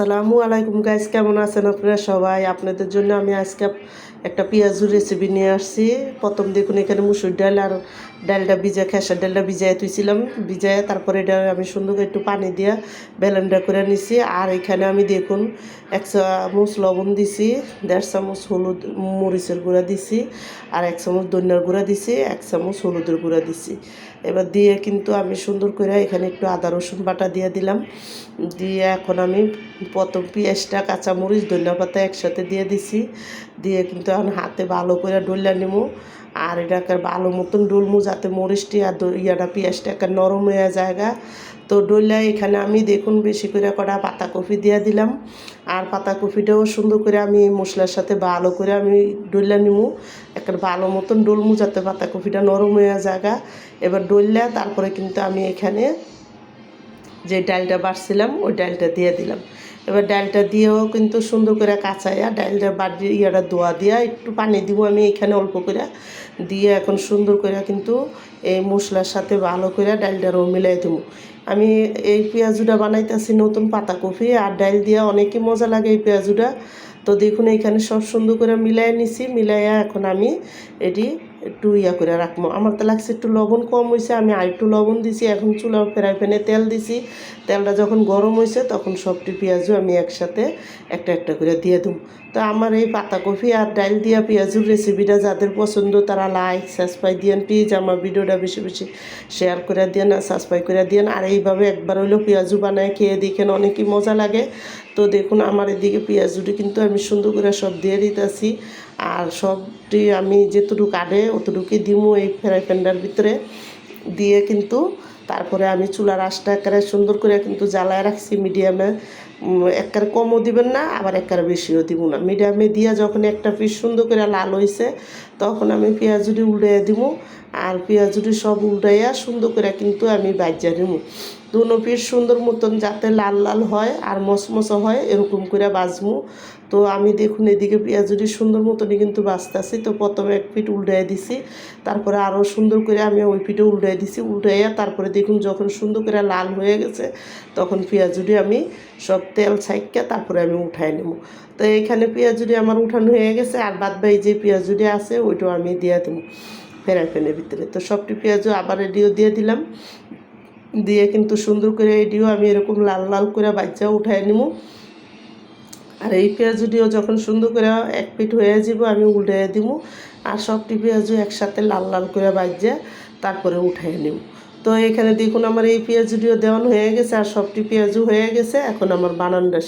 আসসালামু আলাইকুম গাইস কেমন আছেন আপনারা সবাই? আপনাদের জন্য আমি আজকে একটা পেঁয়াজুর রেসিপি নিয়ে আসছি। প্রথম দেখুন এখানে মুসুর ডাল আর ডালটা ভিজা খেসার ডালটা ভিজায় তুইছিলাম ভিজায় তারপরে এটা আমি সুন্দর করে একটু পানি দিয়া বেলেন্ডা করে নিছি। আর এখানে আমি দেখুন এক চামচ লবণ দিছি, দেড় চামচ হলুদ মরিচের গুঁড়া দিছি আর এক চামচ ধনিয়ার গুঁড়া দিছি, এক চামচ হলুদের গুঁড়া দিছি। এবার দিয়ে কিন্তু আমি সুন্দর করে এখানে একটু আদা রসুন বাটা দিয়ে দিলাম। দিয়ে এখন আমি প্রথম পেঁয়াজটা, কাঁচামরিচ ধনিয়া পাতা একসাথে দিয়ে দিছি। দিয়ে কিন্তু এখন হাতে ভালো করে ডলিয়া নেব আর এটাকে ভালো মতন ডলমু যাতে মরিচটি আর ইয়াটা পেঁয়াজটা একটা নরম হয়ে জায়গা তো ডলিয়া এখানে আমি দেখুন বেশি করে কটা পাতাকপি দিয়ে দিলাম। আর পাতাকপিটাও সুন্দর করে আমি এই মশলার সাথে ভালো করে আমি ডলিয়া নিমু। একটা ভালো মতন ডলমু যাতে পাতাকপিটা নরম হয়ে জায়গা এবার ডলিয়া তারপরে কিন্তু আমি এখানে যে ডালটা বাড়ছিলাম ওই ডালটা দিয়ে দিলাম। এবার ডালটা দিয়েও কিন্তু সুন্দর করে কাঁচাইয়া ডালটা বাড়ি ইয়াটা দোয়া দিয়া একটু পানি দিব আমি এখানে অল্প করে। দিয়ে এখন সুন্দর করে কিন্তু এই মশলার সাথে ভালো করে ডালটারও মিলাই দেবো। আমি এই পেঁয়াজুটা বানাইতেছি নতুন পাতাকপি, আর ডাল দিয়া অনেকই মজা লাগে এই পেঁয়াজুটা। তো দেখুন এখানে সব সুন্দর করে মিলাই নিছি, মিলাইয়া এখন আমি এটি একটু ইয়া করে রাখব আমার তো লাগছে একটু লবণ কম হয়েছে আমি আর একটু লবণ দিছি, এখন চুলা ফ্রাই প্যানে তেল দিছি। তেলটা যখন গরম হয়েছে তখন সবটি পেঁয়াজও আমি একসাথে একটা একটা করে দিয়ে দেবো তো আমার এই পাতাকপি আর ডাইল দিয়া পেঁয়াজুর রেসিপিটা যাদের পছন্দ, তারা লাইক সাবস্ক্রাইব দিয়েন প্লিজ আমার ভিডিওটা বেশি বেশি শেয়ার করে দিয়েন আর সাবস্ক্রাইব করে দিয়েন। আর এইভাবে একবার হইলেও পেঁয়াজু বানায় খেয়ে দেখেন অনেকই মজা লাগে। তো দেখুন, আমার এদিকে পেঁয়াজুটি কিন্তু আমি সুন্দর করে সব দিয়ে দিতেছি। আর সবটি আমি যেতটুকু কাটে অতটুকুই দিমু এই ফ্রাই প্যানটার ভিতরে। দিয়ে কিন্তু তারপরে আমি চুলার আশটা একেবারে সুন্দর করে কিন্তু জ্বালায় রাখছি মিডিয়ামে। একবারে কমও দিবেন না, আবার একবারে বেশিও দিব না। মিডিয়ামে দিয়ে যখন একটা পিস সুন্দর করে লাল হয়েছে তখন আমি পেঁয়াজুটি উল্টে দিব আর পেঁয়াজুটি সব উল্টাইয়া সুন্দর করে কিন্তু আমি বাজ্যা দিব দুনো পিস সুন্দর মতন যাতে লাল লাল হয় আর মসমসো হয়, এরকম করে বাজমু। তো আমি দেখুন এদিকে পেঁয়াজুটি সুন্দর মতনই কিন্তু বাজতেছি। তো প্রথমে এক পিঠ উল্টাই দিছি, তারপরে আরও সুন্দর করে আমি ওই পিঠে উল্টাই দিছি। উল্টাইয়া তারপরে দেখুন যখন সুন্দর করে লাল হয়ে গেছে, তখন পেঁয়াজুটি আমি সব তেল ছাইকা তারপরে আমি উঠাই নেব তো এইখানে পেঁয়াজুটি আমার উঠানো হয়ে গেছে, আর বাদ বাই যে পেঁয়াজুটি আছে, ওইটাও আমি দিয়ে দেবো ফেরাই ফেনের ভিতরে। তো সবটি পেঁয়াজও আবার রেডিও দিয়ে দিলাম। দিয়ে কিন্তু সুন্দর করে এটিও আমি এরকম লাল লাল করে বাচ্চা উঠাই নিব আর এই পেঁয়াজুটিও যখন সুন্দর করে এক পিঠ হয়ে যাব, আমি উল্টাই দিব আর সবটি পেঁয়াজও একসাথে লাল লাল করে বাজ্যা তারপরে উঠাই নিব তো এখানে দেখুন আমার এই পেঁয়াজুটিও দেওয়ানো হয়ে গেছে আর সবটি পেঁয়াজও হয়ে গেছে। এখন আমার বানানটা